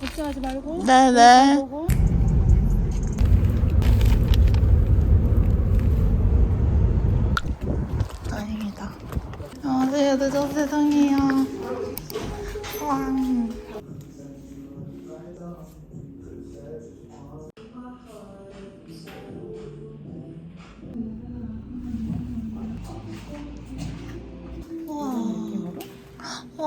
걱정하지 말고. 네네. 다행이다. 안녕하세요. 늦어서 죄송해요. 왕.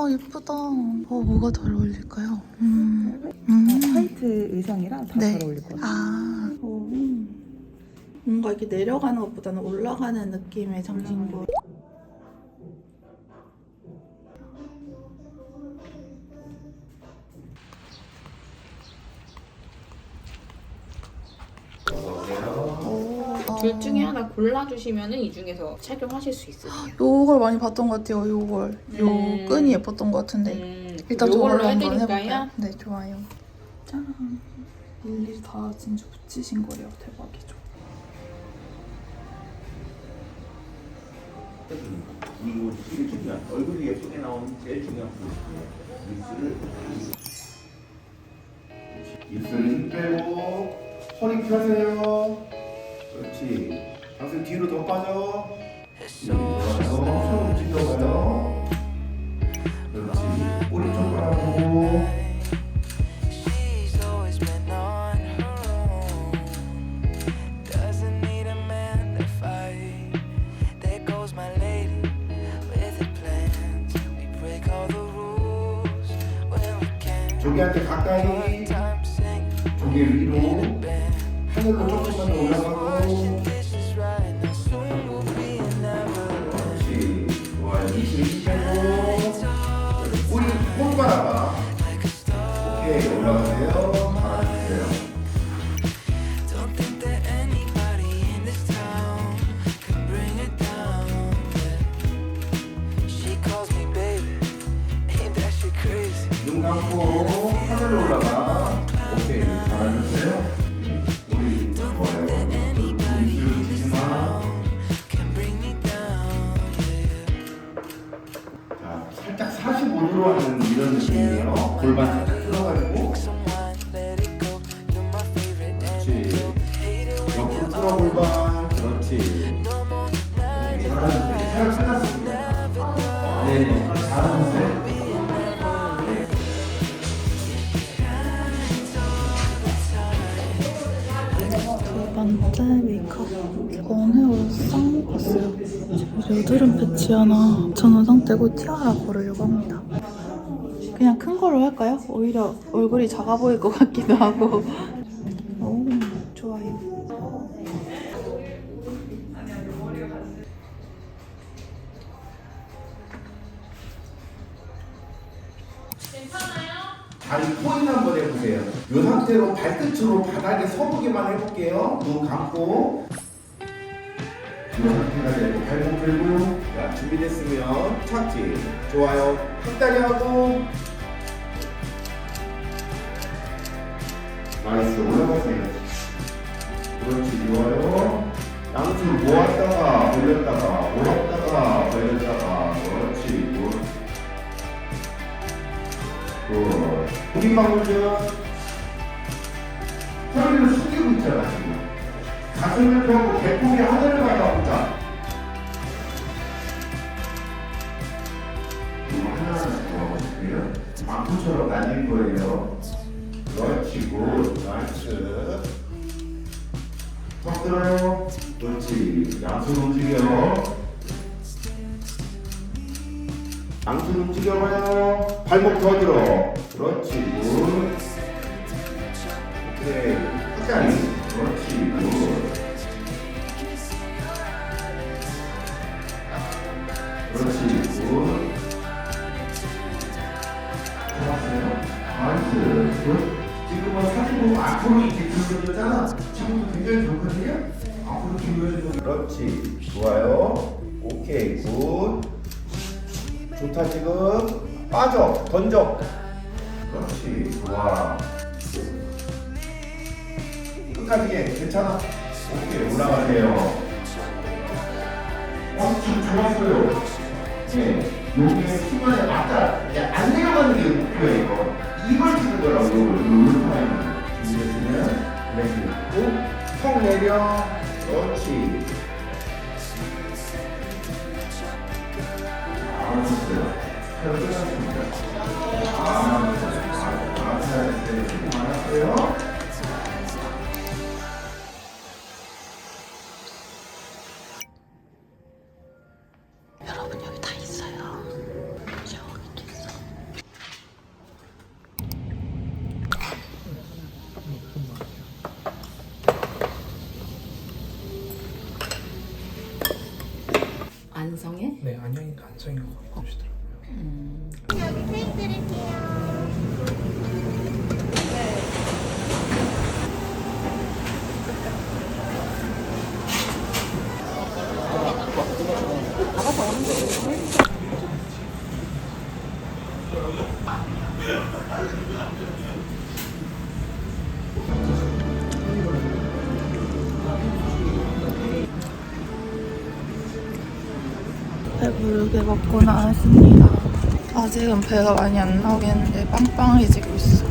와 예쁘다. 어 뭐가 잘 어울릴까요? 음. 음. 화이트 의상이랑 다 네. 잘 어울릴 것 같아요. 아. 뭔가 이렇게 내려가는 것보다는 올라가는 느낌의 장신구. 골라주시면은 이 중에서 착용하실 수 있으세요. 요걸 많이 봤던 것 같아요. 요걸. 요 음. 끈이 예뻤던 것 같은데. 음, 일단 요걸로 저걸로 한번? 해볼까요? 네, 좋아요. 짠. 일일이 다 진짜 붙이신 거래요. 대박이죠. 그리고 제일 중요한 얼굴이 예쁘게 나오는 제일 중요한 부분이에요. 입술을 입술을 힘 빼고 허리 펴세요. 그렇지. 가슴 뒤로 더 빠져. 손 움직여봐요. 그렇지. 오른쪽 바라보고. 조개한테 가까이. 조개 위로. 하늘로 조금만 더 올라가고. 45도로 하는 이런 느낌이에요. 골반 살짝 틀어가지고. 그렇지. 옆으로 틀어 골반. 그렇지. 잘하셨어요. 잘 끝났습니다. 네, 잘하셨어요. 두 번째 메이크업. 이거는 쌍 봤어요. 여드름 패치 하나 전원상 떼고 티아라 고르려고 합니다. 그냥 큰 걸로 할까요? 오히려 얼굴이 작아 보일 것 같기도 하고. 오, 좋아요. 다리 포인 한번 해보세요. 이 상태로 발끝으로 바닥에 서보기만 해볼게요. 눈 감고. 발목 들고. 자, 준비됐으면 착지. 좋아요. 한 다리 하고. 나이스. 올라가세요. 그렇지. 좋아요. 양손 모았다가 올렸다가 올렸다가 올렸다가 그렇지. 굿. 그 고기방울은 허리를 숙이고 있잖아 가슴을 펴고 배꼽이 하늘을 이거 하나하나씩 들어가실게요 망토처럼 날릴 거예요 그렇지 굿 나이스 턱 들어요 그렇지 양손 움직여요 양손 움직여봐요. 발목 더 들어. 그렇지. 굿. 오케이. 끝까지. 그렇지. 굿. 그렇지. 굿. 좋았어요. 나이스. 굿. 지금은 사진 보면 앞으로 이렇게 기울어졌잖아. 지금도 굉장히 좋거든요. 앞으로 기울어지는 그렇지. 좋아요. 오케이. 굿. 좋다 지금 빠져 던져 그렇지 좋아 끝까지 해 괜찮아 오케이 올라가세요 어 지금 좋았어요 네. 여기에 순간에 맞다. 안 내려가는 게 목표예요. 이거 이만 치는 거라고 룰타임 준비됐으면 블랙 놓고 턱 내려 그렇지 아 좋습니다 잘 끝났습니다 아 잘했어요 수고 많았어요 여러분 여기 네, 안녕이 안성이라고 보시더라고요. 배 부르게 먹고 나왔습니다. 아직은 배가 많이 안 나오겠는데 빵빵해지고 있어.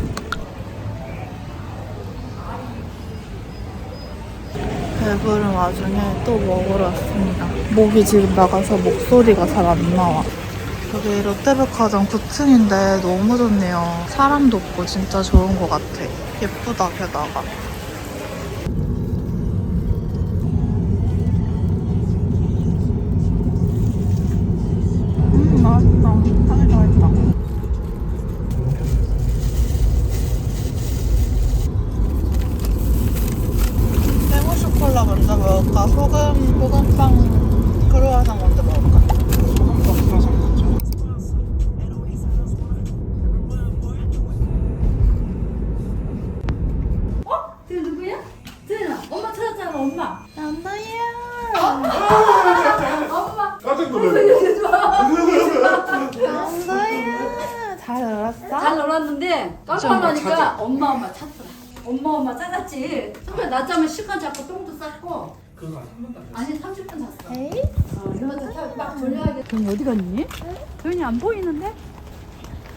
배부른 와중에 또 먹으러 왔습니다. 목이 지금 나가서 목소리가 잘 안 나와. 여기 롯데백화점 9층인데 너무 좋네요. 사람도 없고 진짜 좋은 것 같아. 예쁘다 게다가. 깜짝 놀니까 엄마 엄마 찾더라 엄마 엄마 찾았지 처음에 낮잠을 시간 잡고 똥도 쌌고 그거 한 번도 안 아니 30분 잤어 에이? 어, 이러면서 타- 막 졸려하게 도현이 어디 갔니? 도현이 안 보이는데?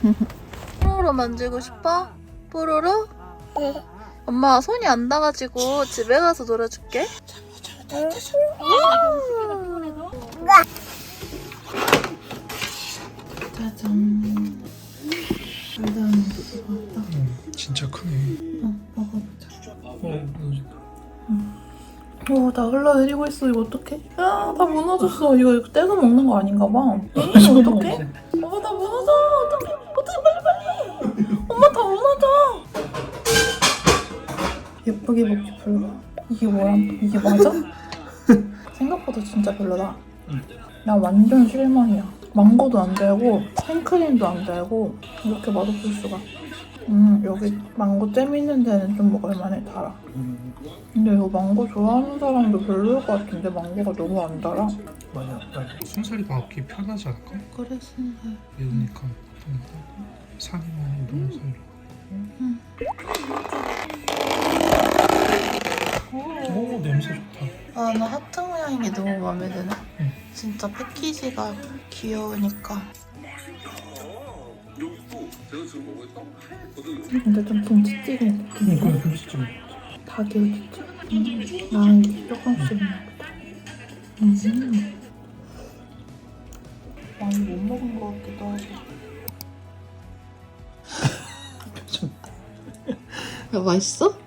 뽀로로 만지고 싶어? 뽀로로? 엄마 손이 안 닿아가지고 집에 가서 놀아줄게. 짜잔. 달달한도 들어왔다. 응, 진짜 크네. 어, 먹어보자. 어. 오, 다 흘러내리고 있어. 이거 어떡해? 야, 다 무너졌어. 이거, 이거 떼서 먹는 거 아닌가 봐. 이거 어떡해? 어, 다 무너져. 어떡해? 어떡해, 빨리, 빨리. 엄마 다 무너져. 예쁘게 먹기 불가. 이게 뭐야? 이게 맞아? 생각보다 진짜 별로다. 나 완전 실망이야. 망고도 안 달고 생크림도 안 달고 이렇게 맛없을 수가. 음 여기 망고 잼 있는 데는 좀 먹을만해 달아. 음, 근데 이거 망고 좋아하는 사람도 별로일 것 같은데 망고가 너무 안 달아. 맞아. 맞아. 순살이 먹기 편하지 않을까? 그래 순살. 매우니까 보통 산이면 너무 살로. 오, 냄새 좋다. 아, 나 하트 모양인 게 너무 마음에 드네. 응. 진짜 패키지가 귀여우니까. 근데 좀 김치찌개 느낌. 이거 김치찜. 닭이 어딨지? 음, 나 이게 조금씩 먹다. 음. 많이 못 먹은 것 같기도 하고. 야, 맛있어?